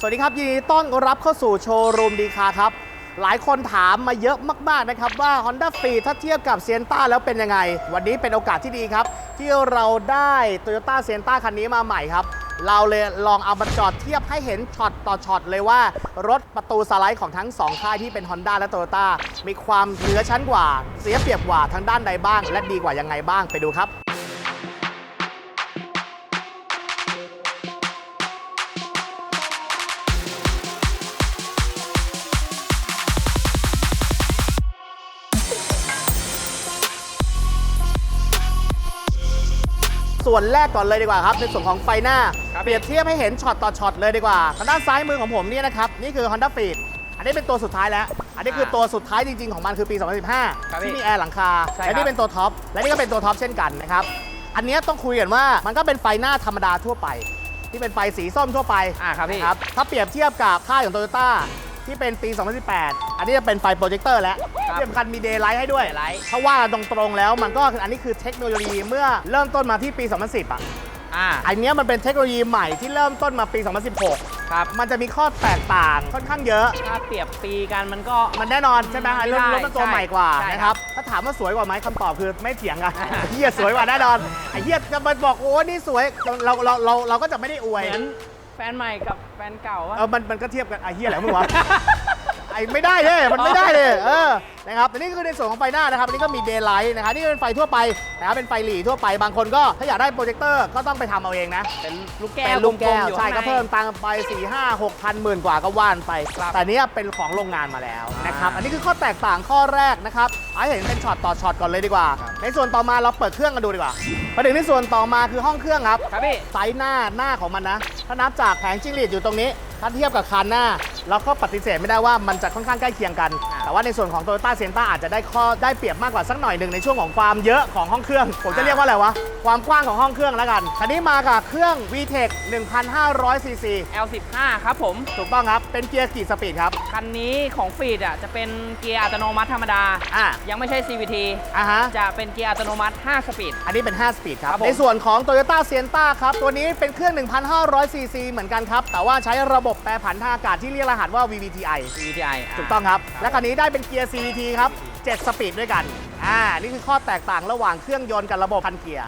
สวัสดีครับยินดีต้อนรับเข้าสู่โชว์รูมดีคาครับ หลายคนถามมาเยอะมากๆนะครับว่า Honda f e e ถ้าเทียบกับเซียนต้าแล้วเป็นยังไง วันนี้เป็นโอกาสที่ดีครับ ที่เราได้ Toyota s i e n t a คันนี้มาใหม่ครับ เราเลยลองเอามาจอดเทียบให้เห็นช็อตต่อช็อตเลยว่า รถประตูสไลด์ของทั้ง 2 ค่ายที่เป็น Honda และ Toyota มีความเหนือชั้นกว่า เสียเปรียบกว่าทั้งด้านใดบ้าง และดีกว่ายังไงบ้างไปดูครับ ส่วนแรกก่อนเลยดีกว่าครับในส่วนของไฟหน้า ครับ เปรียบเทียบให้เห็นช็อตต่อช็อตเลยดีกว่าทางด้านซ้ายมือของผมเนี่ยนะครับนี่คือ Honda f e e d อันนี้เป็นตัวสุดท้ายแล้ว อันนี้คือตัวสุดท้ายจริง ๆของมันคือปี ครับ2015 พี่ที่มีแอร์หลังคาใช่และครันี่บเป็นตัวท็อปและนี่ก็เป็นตัวท็อปเช่นกันนะครับอันเนี้ยต้องคุยกันว่ามันก็เป็นไฟหน้าธรรมดาทั่วไป ที่เป็นไฟสีส้มทั่วไป อ่าครับพี่ นะครับถ้าเปรียบเทียบกับค่ายของโตโยต้า ที่เป็นปี 2018 อันนี้จะเป็นไฟโปรเจคเตอร์แล้วครับที่สำคัญมีเดย์ไลท์ให้ด้วย Daylight ถ้าว่ากันตรงๆแล้วมันก็คืออันนี้คือเทคโนโลยีเมื่อเริ่มต้นมาที่ปี 2010 อะ อ่า อันเนี้ยมันเป็นเทคโนโลยีใหม่ที่เริ่มต้นมาปี 2016 ครับ มันจะมีข้อแตกต่างค่อนข้างเยอะ ถ้าเปรียบปีกันมันก็ มันแน่นอนใช่ไหมไม่รถได้รถมันตัวใช่ใหม่กว่าใช่นะครับ ถ้าถามว่าสวยกว่าไหมคำตอบคือไม่เถียงกันอ่าไอ้เฮียสวยกว่าแน่นอนไอ้เฮียจะมาบอกโอ้นี่สวยเราเราเราเราก็จะไม่ได้อวย เหมือน แฟนใหม่กับแฟนเก่าอะ เออมันมันก็เทียบกันไอ้เฮียอะไรมึงวะ ไอ้ไม่ได้เลยมันไม่ได้เลยเออนะครับแต่นี่คือในส่วนของไฟหน้านะครับอันนี่ก็มีเดย์ไลท์นะครับนี่ก็เป็นไฟทั่วไปนะครับเป็นไฟหลีทั่วไปบางคนก็ถ้าอยากได้โปรเจคเตอร์ก็ต้องไปทำเอาเองนะ เป็นลูกแก้เป็วนลูกแก้วลมๆอยู่ใช่ก็ข้างในเพิ่มตังค์ไป4 5 6พันหมื่นกว่าก็ว่านไป ครับแต่เนี้ยเป็นของโรงงานมาแล้วนะครับอ่าอันนี้คือข้อแตกต่างข้อแรกนะครับเอาให้เห็นเป็นช็อตต่อช็อตก่อนเลยดีกว่า ครับ ในส่วนต่อมาเราเปิดเครื่องกันดูดีกว่ามาถึงในส่วนต่อมาคือห้องเครื่องครับ ครับพี่ ไซส์หน้าหน้าของมันนะ ถ้านับจากแผงจิ้งหรีดอยู่ตรงนี้ ถ้าเทียบกับคันหน้า เราก็ปฏิเสธไม่ได้ว่ามันจะค่อนข้างใกล้เคียงกัน แต่ว่าในส่วนของ Toyota s i e n t a อาจจะได้ข้อได้เปรียบมากกว่าสักหน่อยหนึ่งในช่วงของความเยอะของห้องเครื่อง ผมจะเรียกว่าอะไรวะ ความกว้างของห้องเครื่องแล้วกัน คันนี้มากับเครื่อง VTEC 1,500 cc L15 ครับผม ถูกต้องครับ เป็นเกียร์กี่สปีดครับ คันนี้ของฟีดอะจะเป็นเกียร์อัตโนมัติธรรมดา อ่ายังไม่ใช่ CVT อ่าฮะ จะเป็นเกียร์อัตโนมัติ 5 สปีด อันนี้เป็น 5 สปีดครับ ครับผม ในส่วนของ Toyota s i e n t a ครับ ตัวนี้เป็นเครื่อง 1,500 cc เหมือนกันครับ แต่ว่าใช้ระบบแปรผันทางอากาศที่เรียกรหัสว่า VVTi CVTi ถูกต้องครับ และคันนี้ได้เป็นเกียร์ CVT ครับ 7 สปีดด้วยกัน อ่า นี่คือข้อแตกต่างระหว่างเครื่องยนต์กับระบบพันเกียร์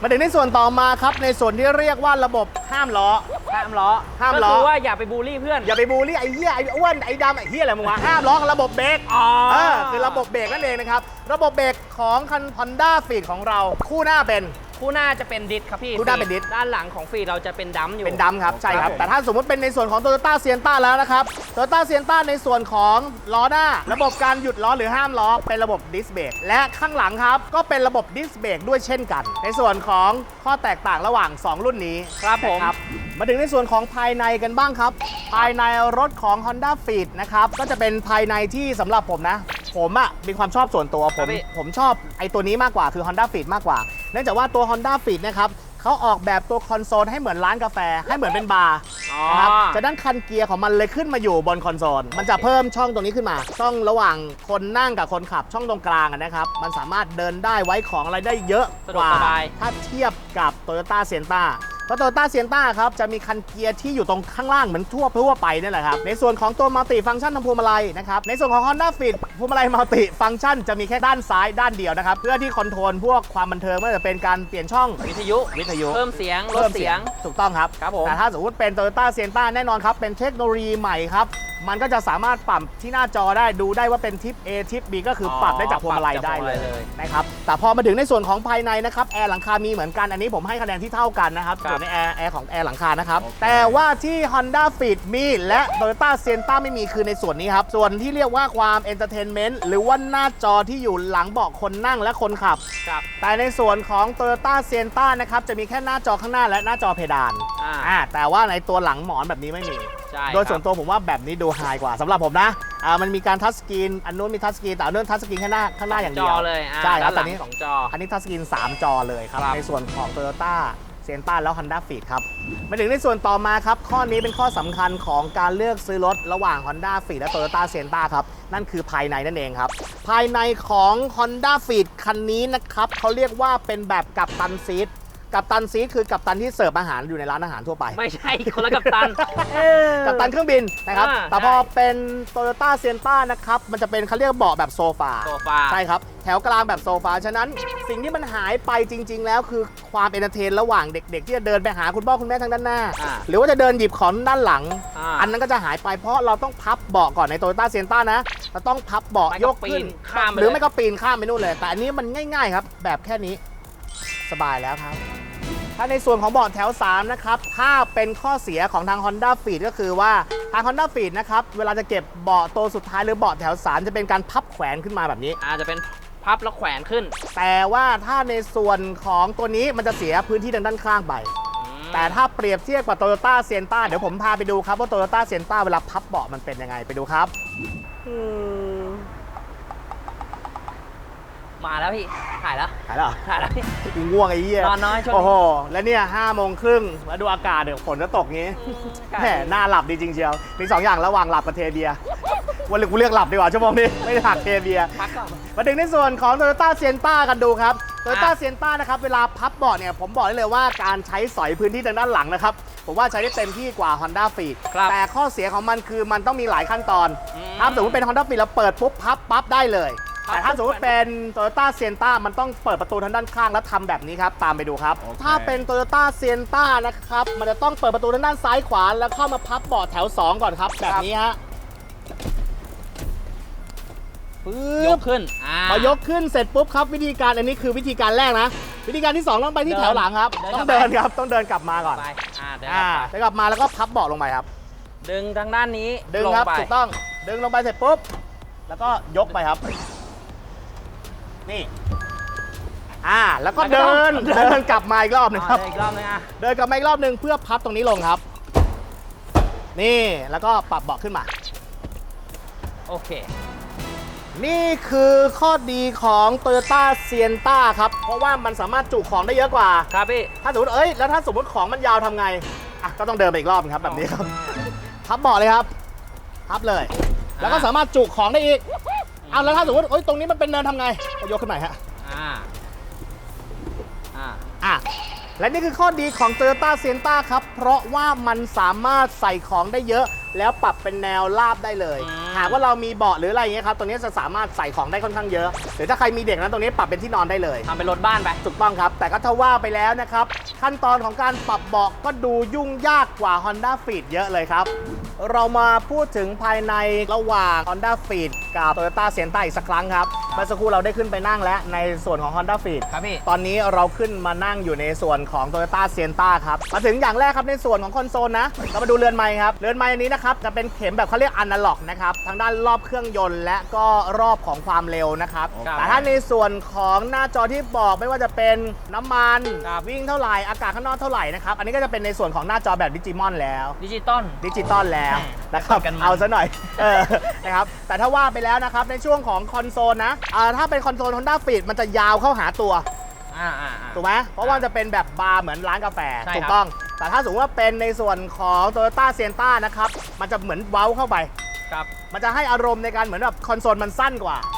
มาถึงในส่วนต่อมาครับ ในส่วนที่เรียกว่าระบบห้ามล้อ ห้ามล้อห้ามล้อ ก็คือว่าอย่าไปบูลลี่เพื่อน อย่าไปบูลลี่ไอ้เหี้ยไอ้อ้วนไอ้ดำไอ้เหี้ยอะไรมึงวะห้ามล้อกับระบบเบรกอ๋อ เออคือระบบเบรกนั่นเองนะครับ ระบบเบรกของคัน Honda f e e d ของเราคู่หน้าเป็น คู่หน้าจะเป็นดิสครับพี่คู่หน้าเป็นดิส ด้านหลังของฟีดเราจะเป็นดัมอยู่ เป็นดำครับ ใช่ครับผมแต่ถ้าสมมุติเป็นในส่วนของ Toyota s i e n t a แล้วนะครับ Toyota s i e n t a ในส่วนของล้อหน้า ระบบการหยุดล้อหรือห้ามล้อ เป็นระบบดิสเบรกและข้างหลังครับ ก็เป็นระบบดิสเบรกด้วยเช่นกัน ในส่วนของข้อแตกต่างระหว่าง 2 รุ่นนี้ครับผม นะ มาถึงในส่วนของภายในกันบ้างครับ ภายในรถของ Honda f e e d นะครับ ก็จะเป็นภายในที่สำหรับผมนะ ผมอะมีความชอบส่วนตัวผครัมบพี่ผมชอบไอ้ตัวนี้มากกว่าคือ Honda f e e d มากกว่า เนื่องจากว่าตัว Honda f e e d นะครับเขาออกแบบตัวคอนโซลให้เหมือนร้านกาแฟ ให้เหมือนเป็นบาร์อ๋อนะครับจากด้านคันเกียร์ของมันเลยขึ้นมาอยู่บนคอนโซล มันจะเพิ่มช่องตรงนี้ขึ้นมา ช่องระหว่างคนนั่งกับคนขับช่องตรงกลางอะนะครับ มันสามารถเดินได้ไว้ของอะไรได้เยอะสะกดวกว่าสบายถ้าเทียบกับ Toyota s i e n t a เพราะ Toyota s i e n t a ครับจะมีคันเกียร์ที่อยู่ตรงข้างล่างเหมือนทั่วทั่วไปนี่แหละครับในส่วนของตัวมัลติฟังก์ชันทางพวงมาลัยนะครับในส่วนของ Honda Fit พวงมาลัยมัลติฟังก์ชันจะมีแค่ด้านซ้ายด้านเดียวนะครับเพื่อที่คอนโทรลพวกความบันเทิงไม่ว่าจะเป็นการเปลี่ยนช่องวิทยุวิทยุ เพิ่มเสียงลดเสียง ถูกต้องครับครับผม แต่ถ้าสมมติเป็น Toyota s i e n t a แน่นอนครับ เป็นเทคโนโลยีใหม่ครับ มันก็จะสามารถปรับที่หน้าจอได้ดูได้ว่าเป็นทิป A ทิป B ก็คือออปรับได้จากพวงมาลัยปรับจากได้เลพวงมาลัยเลยยนะครับแต่พอมาถึงในส่วนของภายในนะครับแอร์หลังคามีเหมือนกันอันนี้ผมให้คะแนนที่เท่ากันนะครับครับส่วนในแอร์แอร์ของแอร์หลังคานะครับ แต่ว่าที่ Honda Fit มี และ Toyota s i e n t a ไม่มีคือในส่วนนี้ครับ ส่วนที่เรียกว่าความ Entertainment หรือว่าหน้าจอที่อยู่หลังเบาะคนนั่งและคนขับ ครับ แต่ในส่วนของ Toyota s i e n t a นะครับ จะมีแค่หน้าจอข้างหน้าและหน้าจอเพดานอ่า อ่าแต่ว่าในตัวหลังหมอนแบบนี้ไม่มี ใช่โดยส่วนครับตัวผมว่าแบบนี้ดูไฮกว่าสำหรับผมนะอ่ามันมีการทัชสกรีนอันนู้นมีทัชสกรีนแต่อันนู้นทัชสกรีนข้างหน้าข้างหน้าอย่างจเดีอยวเลยอ่าใช่ครับด้านหแต่ลังนี้ สองจอ อันนี้ทัชสกรีน 3 จอเลยครับ ครับ ในส่วนของ Toyota s i e n t a แล้ว Honda Fit ครับมาถึงในส่วนต่อมาครับ ข้อนี้เป็นข้อสำคัญของการเลือกซื้อรถระหว่าง Honda Fit และ Toyota s e n t a ครับ นั่นคือภายในนั่นเองครับ ภายในของ Honda Fit คันนี้นะครับเขาเรียกว่าเป็นแบบกับตันซีท กัปตันซีคือกัปตันที่เสิร์ฟอาหารอยู่ในร้านอาหารทั่วไป ไม่ใช่คนละกับตันเออกัปตันเครื่องบินนะครับอ่าแต่พอใช่เป็นโตโยต้าเซียนต้านะครับมันจะเป็นเขาเรียกเบาะแบบโซฟาโซฟา ใช่ครับ แถวกลางแบบโซฟา ฉะนั้นสิ่งที่มันหายไปจริง ๆ แล้วคือความเอนเตอร์เทนระหว่างเด็ก ๆ ที่จะเดินไปหาคุณพ่อคุณแม่ทางด้านหน้า อ่า หรือว่าจะเดินหยิบของด้านหลังอ่าอันนั้นก็จะหายไปเพราะเราต้องพับเบาะก่อนในโตโยต้าเซียนต้านะเราต้องพับเบาะไม่ยก็กขึ้น ปีนข้ามไปหรือเลยไม่ก็ปีนข้ามไปนู่นเลย แต่อันนี้มันง่าย ๆ ครับ แบบแค่นี้สบายแล้วครับ ถ้าในส่วนของเบาะแถว 3 นะครับ ถ้าเป็นข้อเสียของทาง Honda f e e d ก็คือว่าทาง Honda f e e d นะครับ เวลาจะเก็บเบาะตัวสุดท้ายหรือเบาะแถว 3 จะเป็นการพับแขวนขึ้นมาแบบนี้ อาจจะเป็นพับแล้วแขวนขึ้น แต่ว่าถ้าในส่วนของตัวนี้มันจะเสียพื้นที่ทางด้านข้างไปอืมแต่ถ้าเปรียบเทียบกับ Toyota s i e n t a เดี๋ยวผมพาไปดูครับว่า Toyota s i e n t a เวลาพับเบาะมันเป็นยังไงไปดูครับอื มมาแล้วพี่ถ่ายแล้วหายแล้วเหรอถ่ายแล้วพี่ กูง่วงไอ้เหี้ยนอนน้อยช่วงนี้ โอ้โห แล้วเนี่ยห้าโมงครึ่งแล้วดูอากาศเดี๋ยวฝนจะตกงี้แหมหน้าหลับดีจริงเชียว มีสองอย่างระหว่างหลับกับเทเบียร์วันหรือกูเรียกหลับดีกว่าชั่วโมงนี้ ไม่ได้หักเทเบียร์ พักก่อน มาถึงในส่วนของ Toyota s i e n t a กันดูครับ Toyota อะ s i e n t a นะครับเวลาพับเบาะเนี่ยผมบอกได้เลยว่าการใช้สอยพื้นที่ทางด้านหลังนะครับ ผมว่าใช้ได้เต็มที่กว่า Honda f e e d ครับแต่ข้อเสียของมันคือมันต้องมีหลายขั้นตอน อืมถ้าสมมติเป็น Honda f e e d เราเปิดปุ๊บพับปั๊บได้เลยพับ แต่ถ้าสมมติเป็น Toyota s i e n t a มันต้องเปิดประตูทางด้านข้างแล้วทำแบบนี้ครับ ตามไปดูครับถ้าเป็น Toyota s i e n t a นะครับ มันจะต้องเปิดประตูทางด้านซ้ายขวา แล้วเข้ามาพับเบาะแถว 2 ก่อนครับ แบบนี้ฮะยปึ๊บกขึ้นอ่า พอยกขึ้นเสร็จปุ๊บครับวิธีการอันนี้คือวิธีการแรกนะ วิธีการที่ 2 ต้องไปที่เดินแถวหลังครับ เดิน ต้องกลัเดิบนไปครับต้องเดินกลับมาก่อนไปอ่าเดินอ่าไปเดินกลับมาแล้วก็พับเบาะลงไปครับ ดึงทางด้านนี้ดึงลงครับไป ถูกต้องดึงลงไปเสร็จปุ๊บแล้วก็ยกไปครับ นี่อ่าแล้วก็แล้วก็เดินต้องเดินกลับมาอีกรอบหนึงอ่าครับเดินอีกรอบนึงอะเดินกลับมาอีกรอบหนึ่งเพื่อพับตรงนี้ลงครับ นี่แล้วก็ปรับเบาะขึ้นมา โอเค นี่คือข้อดีของ Toyota s i e n t a ครับ เพราะว่ามันสามารถจุของได้เยอะกว่า ครับพี่ ถ้าสมมติเอ้ยแล้วถ้าสมมติของมันยาวทำไงอะก็ต้องเดินไปอีกรอบนึงครับแบบนี้ครับพับเบาะเลยครับพับเลย แล้วก็สามารถจุของได้อีก เอาแล้วถ้าสมมติเอ้ยตรงนี้มันเป็นเนินทำไงก็ยกขึ้นใหม่ฮะ อ่า อ่า อะ และนี่คือข้อดีของ Toyota s i e n t a ครับ เพราะว่ามันสามารถใส่ของได้เยอะ แล้วปรับเป็นแนวราบได้เลยอืมหากว่าเรามีเบาะหรืออะไรอย่างเงี้ยครับตัวนี้จะสามารถใส่ของได้ค่อนข้างเยอะหรือถ้าใครมีเด็กนะตรงนี้ปรับเป็นที่นอนได้เลยทำเป็นรถบ้านไปถูกต้องครับ แต่ก็ถ้าว่าไปแล้วนะครับ ขั้นตอนของการปรับเบาะก็ดูยุ่งยากกว่า Honda f e e d เยอะเลยครับ เรามาพูดถึงภายในระหว่าง Honda f e e d กับ Toyota s i e n t a อีกสักครั้งครับเมื่อสักครู่เราได้ขึ้นไปนั่งแล้วในส่วนของ Honda f e e d ครับพี่ตอนนี้เราขึ้นมานั่งอยู่ในส่วนของ Toyota s i e n t a ครับมาถึงอย่างแรกครับในส่วนของคอนโซลนะเรามาดูเรือนไม้ครับเรือนไม้อันนี้นะครับจะเป็นเข็มแบบเขาเรียกอนาล็อกนะครับทางด้านรอบเครื่องยนต์และก็รอบของความเร็วนะครับครับแต่ถ้าในส่วนของหน้าจอที่บอกไม่ว่าจะเป็นน้ำมันครับ วิ่งเท่าไหร่อากาศข้างนอกเท่าไหร่นะครับอันนี้ก็จะเป็นในส่วนของหน้าจอแบบดิจิมอนแล้ว ดิจิตอล ดิจิตอลแล้วแหม่นะครับกันมัน เอาซะหน่อยเออนะครับแต่ถ้าว่าไปแล้วนะครับในช่วงของคอนโซลนะอ่าถ้าเป็นคอนโซล Honda f e e d มันจะยาวเข้าหาตัว อ่าอ่าอ่าถูกไหมเพราะว่ามันจะเป็นแบบบาร์เหมือนร้านกาแฟ ใช่ครับ ถูกต้อง แต่ถ้าสมมติว่าเป็นในส่วนของ Toyota s i e n t a นะครับ มันจะเหมือนเว้าเข้าไป ครับ มันจะให้อารมณ์ในการเหมือนแบบคอนโซลมันสั้นกว่าอืม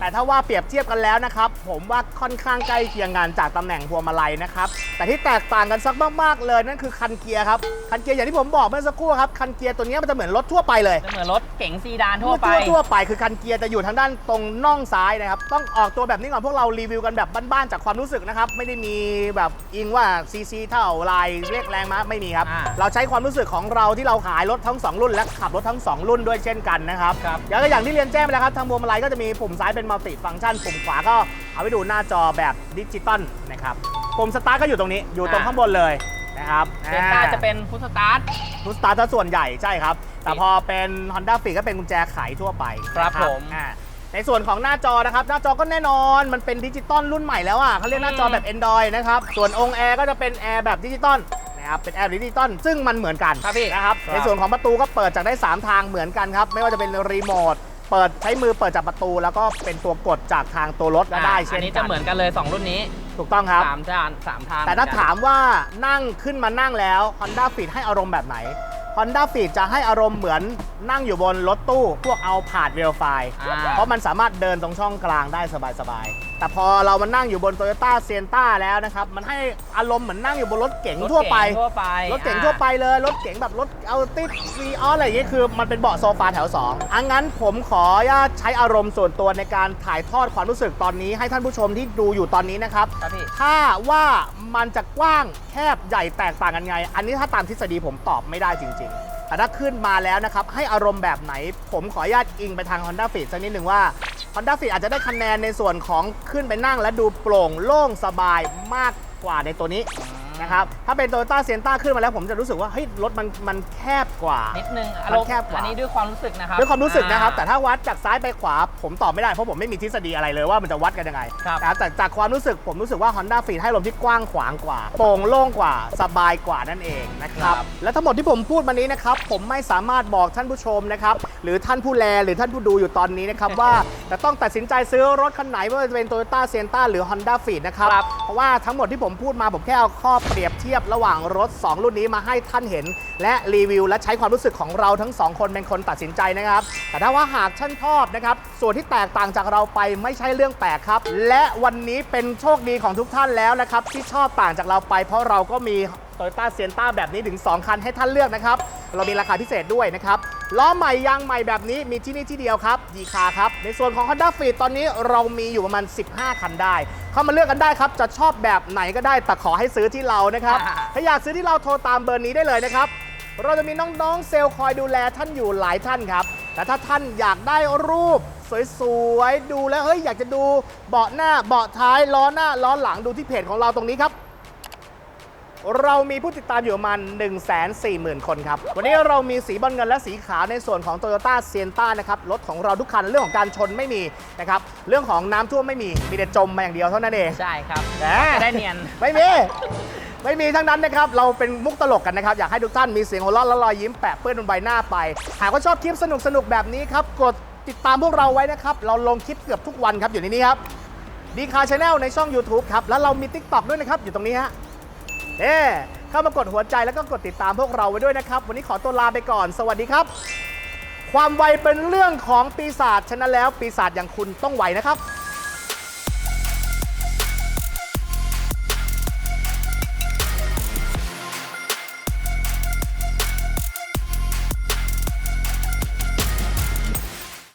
แต่ถ้าว่าเปรียบเทียบกันแล้วนะครับ ผมว่าค่อนข้างใกล้เคียงกันจากตำแหน่งพวงมาลัยนะครับ แต่ที่แตกต่างกันสักมากๆเลยนั่นคือคันเกียร์ครับ คันเกียร์อย่างที่ผมบอกเมื่อสักครู่ครับ คันเกียร์ตัวนี้มันจะเหมือนรถทั่วไปเลย จะเหมือนรถเก๋งซีดานทั่วไป ทั่วๆไปคือคันเกียร์จะอยู่ทางด้านตรงน่องซ้ายนะครับ ต้องออกตัวแบบนี้ก่อนพวกเรารีวิวกันแบบบ้านๆจากความรู้สึกนะครับ ไม่ได้มีแบบอิงว่าซีซีเท่าไรเรียกแรงมาไม่มีครับอ่าเราใช้ความรู้สึกของเราที่เราขายรถทั้ง 2 รุ่น และขับรถทั้ง 2 รุ่นด้วยเช่นกันนะครับครับอย่างก็อย่างที่เรียนแจ้งไปแล้วครับทางพวงมาลัยก็จะมีปุ่มซ้ายเป็นมัลติฟังก์ชัน ปุ่มขวาก็เอาไว้ดูหน้าจอแบบดิจิตอลนะครับปุ่มสตาร์ทก็อยู่ตรงนี้อยู่ตรงข้างบนเลยนะครับเซนต้าจะเป็นพุทสตาร์ทพุชสตาร์ทซะส่วนใหญ่ใช่ครับ แต่พอเป็น Honda f e e d ก็เป็นกุญแจไขทั่วไปครับนะผมอ่าในส่วนของหน้าจอนะครับ หน้าจอก็แน่นอนมันเป็นดิจิตอลรุ่นใหม่แล้วอะเขาเรียกหน้าจอแบบ Android นะครับ ส่วนองค์แอร์ก็จะเป็นแอร์แบบดิจิตอลนะครับเป็นแอร์ดิจิตอลซึ่งมันเหมือนกันครับพี่นะครับครับในส่วนของประตูก็เปิดจากได้ 3 ทางเหมือนกันครับ ไม่ว่าจะเป็นรีโมท เปิดใช้มือเปิดจากประตู แล้วก็เป็นตัวกดจากทางตัวรถก็ได้อ่าเช่อันนนี้กัจะนเหมือนกันเลย 2 รุ่นนี้ถูกต้องครับ สามจานสามทางแต่ถ้าเหอนกันถามว่านั่งขึ้นมานั่งแล้ว Honda f e e d ให้อารมณ์แบบไหน Honda f e e d จะให้อารมณ์เหมือนนั่งอยู่บนรถตู้ พวกเอาผาดเวลไฟ อ่า เพราะมันสามารถเดินตรงช่องกลางได้สบายๆ แต่แต่พอเรามานั่งอยู่บน Toyota s i e n t a แล้วนะครับ มันให้อารมณ์เหมือนนั่งอยู่บนรถเก๋งรถทั่วไปเก๋งทั่วไปรถเก๋งอ่าทั่วไปเลย รถเก๋งแบบรถเอาติดวีอออะไรอย่างเงี้ยคือมันเป็นเบาะโซฟาแถว2อันงั้นผมขออนุญาตใช้อารมณ์ส่วนตัวในการถ่ายทอดความรู้สึกตอนนี้ ให้ท่านผู้ชมที่ดูอยู่ตอนนี้นะครับ ครับพี่ ถ้าว่ามันจะกว้างแคบใหญ่แตกต่างกันไง อันนี้ถ้าตามทฤษฎีผมตอบไม่ได้จริง ๆ แต่ถ้าขึ้นมาแล้วนะครับ ให้อารมณ์แบบไหน ผมขออนุญาตอิงไปทาง Honda Fit สักนิดหนึ่งว่า Honda Fit อาจจะได้คะแนนในส่วนของขึ้นไปนั่งและดูโปร่งโล่งสบายมากกว่าในตัวนี้ นะครับถ้าเป็น Toyota Sienna ขึ้นมาแล้วผมจะรู้สึกว่าเฮ้ยรถมันมันแคบกว่า นิดนึงมันอารมณ์แคบกว่า อันนี้ด้วยความรู้สึกนะครับด้วยความรู้สึกนะครับ อ่ แต่ถ้าวัดจากซ้ายไปขวาผมตอบไม่ได้ เพราะผมไม่มีทฤษฎีอะไรเลยว่ามันจะวัดกันยังไงครับนะครับแต่จากความรู้สึกผมรู้สึกว่า Honda Fit ให้ลมที่กว้างขวางกว่า โปร่งโล่งกว่าสบายกว่านั่นเองนะครับ และทั้งหมดที่ผมพูดมานี้นะครับผมไม่สามารถบอกท่านผู้ชมนะครับหรือท่านผู้แลหรือท่านผู้ดูอยู่ตอนนี้นะครับ ว่าจะต้องตัดสินใจซื้อรถคันไหนไม่ว่าจะเป็น Toyota Sienna หรือ Honda Fit นะครับครับ เพราะว่าทั้งหมดที่ผมพูดมาผมแค่เอาข้อเปรียบเทียบระหว่างรถ 2 รุ่นนี้มาให้ท่านเห็น และรีวิวและใช้ความรู้สึกของเราทั้งสองคนเป็นคนตัดสินใจนะครับ แต่ถ้าว่าหากท่านชอบนะครับ ส่วนที่แตกต่างจากเราไปไม่ใช่เรื่องแปลกครับ และวันนี้เป็นโชคดีของทุกท่านแล้วนะครับที่ชอบต่างจากเราไป เพราะเราก็มีโตโยต้าเซียนต้าแบบนี้ถึง 2 คันให้ท่านเลือกนะครับเรามีราคาพิเศษด้วยนะครับ ล้อใหม่ยางใหม่แบบนี้มีที่นี่ที่เดียวครับดีคาครับ ในส่วนของ Honda f e e d ตอนนี้เรามีอยู่ประมาณ 15 คันได้ เข้ามาเลือกกันได้ครับ จะชอบแบบไหนก็ได้แต่ขอให้ซื้อที่เรานะครับอ่าถ้าอยากซื้อที่เราโทรตามเบอร์นี้ได้เลยนะครับ เราจะมีน้องๆเซลล์คอยดูแลท่านอยู่หลายท่านครับและถ้าท่านอยากได้รูปสวยๆดูแล้วเฮ้ยอยากจะดูเบาะหน้าเบาะท้ายล้อหน้าล้อหลังดูที่เพจของเราตรงนี้ครับ เรามีผู้ติดตามอยู่ประมาณ1 4 0 0 0 0 คนครับ วันนี้เรามีสีบอลเงินและสีขาวในส่วนของ Toyota s i e n t a นะครับ รถของเราทุกคันเรื่องของการชนไม่มีนะครับ เรื่องของน้ำท่วมไม่มี มีแต่จมมาอย่างเดียวเท่านั้นเองใช่ครับแหมจะได้เนียน ไม่มี ไม่มีทั้งนั้นนะครับ เราเป็นมุกตลกกันนะครับ อยากให้ทุกท่านมีเสียงหัวเราะและรอยยิ้มแปะเปื้อนบนใบหน้าไป หากว่าชอบคลิปสนุกสนุกๆแบบนี้ครับกดติดตามพวกเราไว้นะครับ เราลงคลิปเกือบทุกวันครับอยู่ในนี้ครับดีคาชาแนลในช่อง YouTube ครับ แล้วเรามี Tik t o k ด้วยนะครับ อยู่ตรงนี้ฮะ เอ๊เข้ามากดหัวใจแล้วก็กดติดตามพวกเราไว้ด้วยนะครับ วันนี้ขอตัวลาไปก่อน สวัสดีครับ ความไวเป็นเรื่องของปีศาจฉะนั้นแล้วปีศาจอย่างคุณต้องไวนะครับ